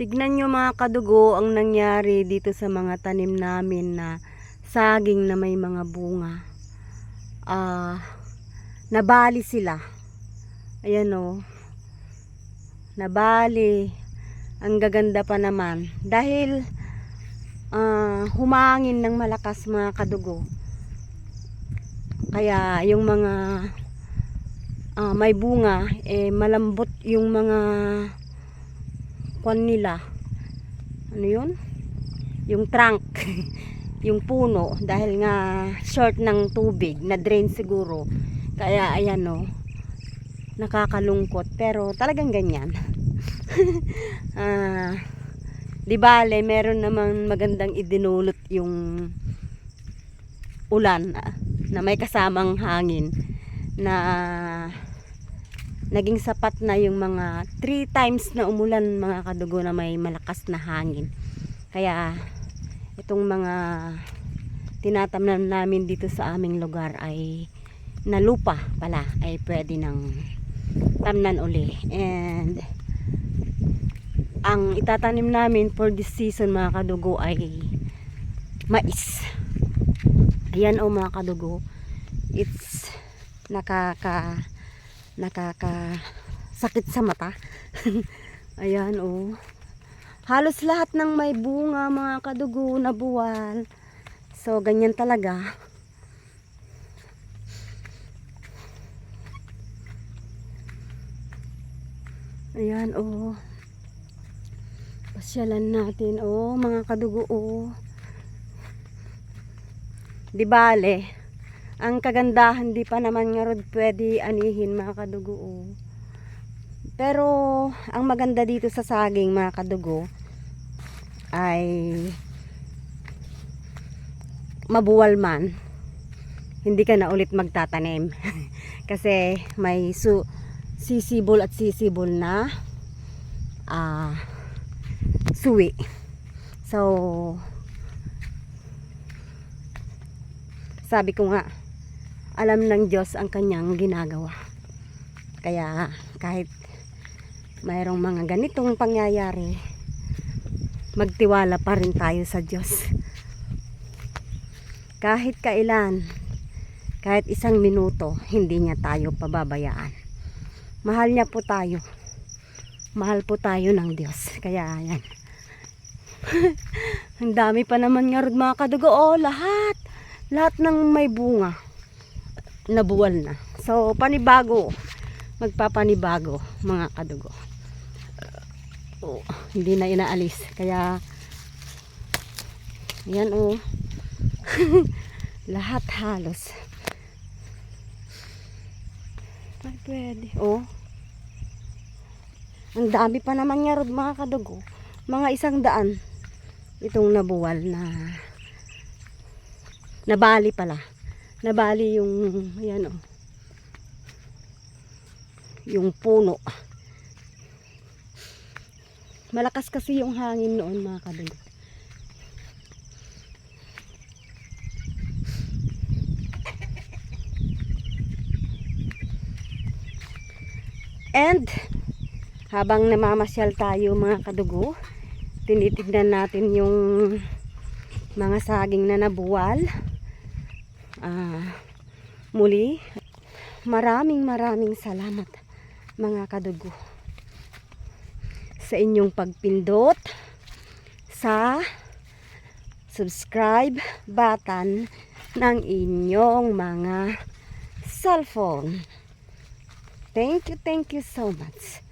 Tignan nyo mga kadugo ang nangyari dito sa mga tanim namin na saging na may mga bunga. Ah, nabali sila. Ayan o. Nabali. Ang gaganda pa naman. Dahil ah, humangin ng malakas mga kadugo. Kaya yung mga ah, may bunga, eh malambot yung mga kwan nila. Ano yun? Yung trunk. yung puno. Dahil nga short ng tubig. Na drain siguro. Kaya ayan o. nakakalungkot. Pero talagang ganyan. ah, di bale, meron namang magandang idinulot yung ulan ah, na may kasamang hangin na naging sapat na yung mga 3 times na umulan mga kadugo na may malakas na hangin. Kaya itong mga tinatamnan namin dito sa aming lugar ay na lupa pala ay pwede nang tamnan uli. And ang itatanim namin for this season mga kadugo ay mais. Ayan o mga kadugo. It's nakaka nakaka sakit sa mata. Ayan oh. Halos lahat ng may bunga mga kadugo na buwal. So ganyan talaga. Ayan oh. Pasyalan natin oh mga kadugo oh. Di bale, ang kagandahan di pa naman nga rod pwede anihin mga kadugo oh. Pero ang maganda dito sa saging mga kadugo ay mabuwal man. Hindi ka na ulit magtatanim. Kasi may su sisibol at sisibol na ah suwi. So sabi ko nga alam ng Diyos ang kanyang ginagawa. Kaya kahit mayroong mga ganitong pangyayari magtiwala pa rin tayo sa Diyos. Kahit kailan kahit isang minuto hindi niya tayo pababayaan. Mahal niya po tayo. Mahal po tayo ng Diyos. Kaya yan ang dami pa naman nga rin mga kadugo. Oh lahat. Lahat ng may bunga nabuwal na. So panibago. Magpapanibago mga kadugo. Oh, hindi na inaalis. Kaya yan oh. Lahat halos. Ay pwede. Oh. Ang dami pa naman nga rod mga kadugo. Mga isang daan. Itong nabuwal na nabali pala nabali yung yan oh yung puno. Malakas kasi yung hangin noon mga kadugo and habang namamasyal tayo mga kadugo tinitignan natin yung mga saging na nabuwal ah muli maraming maraming salamat mga kadugo sa inyong pagpindot sa subscribe button ng inyong mga cellphone. Thank you, thank you so much.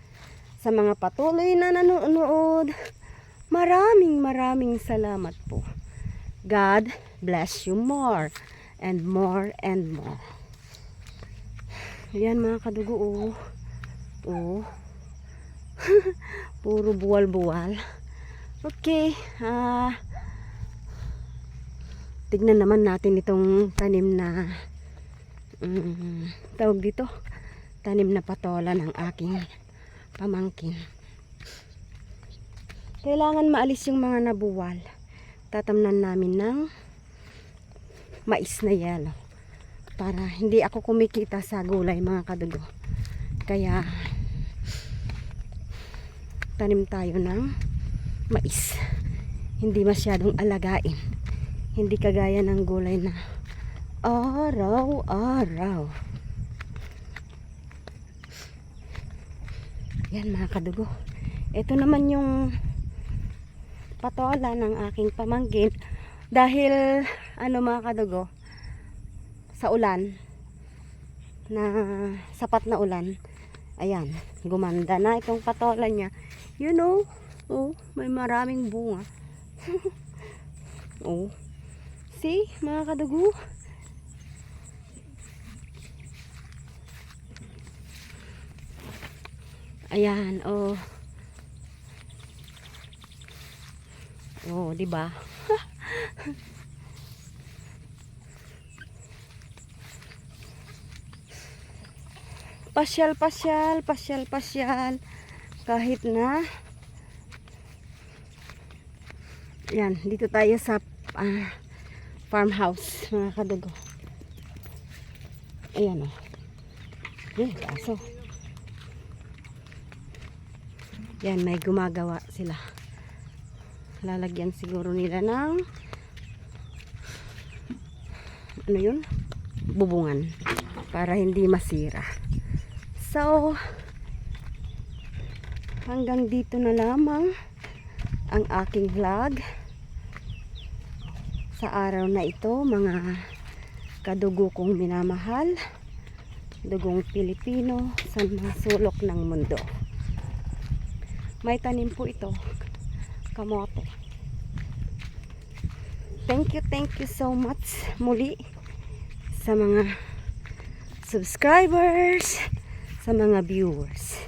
Sa mga patuloy na nanonood, maraming maraming salamat po. God bless you more and more and more. Ayan mga kadugo, oh. Oh. Puro buwal-buwal. Okay, ah... tignan naman natin itong tanim na mm, tawag dito tanim na patola ng aking pamangkin kailangan maalis yung mga nabuwal tatamnan namin ng mais na yelo para hindi ako kumikita sa gulay mga kadugo kaya tanim tayo ng mais. Hindi masyadong alagain. Hindi kagaya ng gulay na araw-araw. Yan mga kadugo. Ito naman yung patola ng aking pamangkin. Dahil, ano mga kadugo, sa ulan, na sapat na ulan, ayan, gumanda na itong patola niya. You know, oh, may maraming bunga. oh, see, mga kadugo, Ayan, oh. Oh, 'di ba? pasyal, pasyal, pasyal, pasyal. Kahit na Yan, dito tayo sa ah, farmhouse, mga kadugo. Ayan, oh. Eh, kaso. Yan, may gumagawa sila. Lalagyan siguro nila ng ano yun? Bubungan. Para hindi masira. So, hanggang dito na lamang ang aking vlog sa araw na ito mga kadugo kong minamahal dugong Pilipino sa sulok ng mundo. May tanim po ito kamote. Thank you thank you so much muli sa mga subscribers sa mga viewers.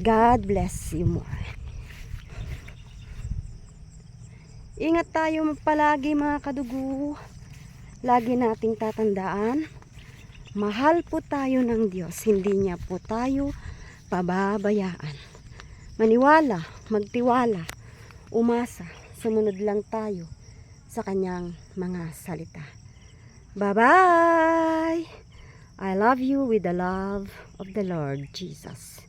God bless you more. Ingat tayo palagi mga kadugo. Lagi nating tatandaan mahal po tayo ng Diyos. Hindi niya po tayo pababayaan. Maniwala, magtiwala, umasa, sumunod lang tayo sa kanyang mga salita. Bye-bye! I love you with the love of the Lord Jesus.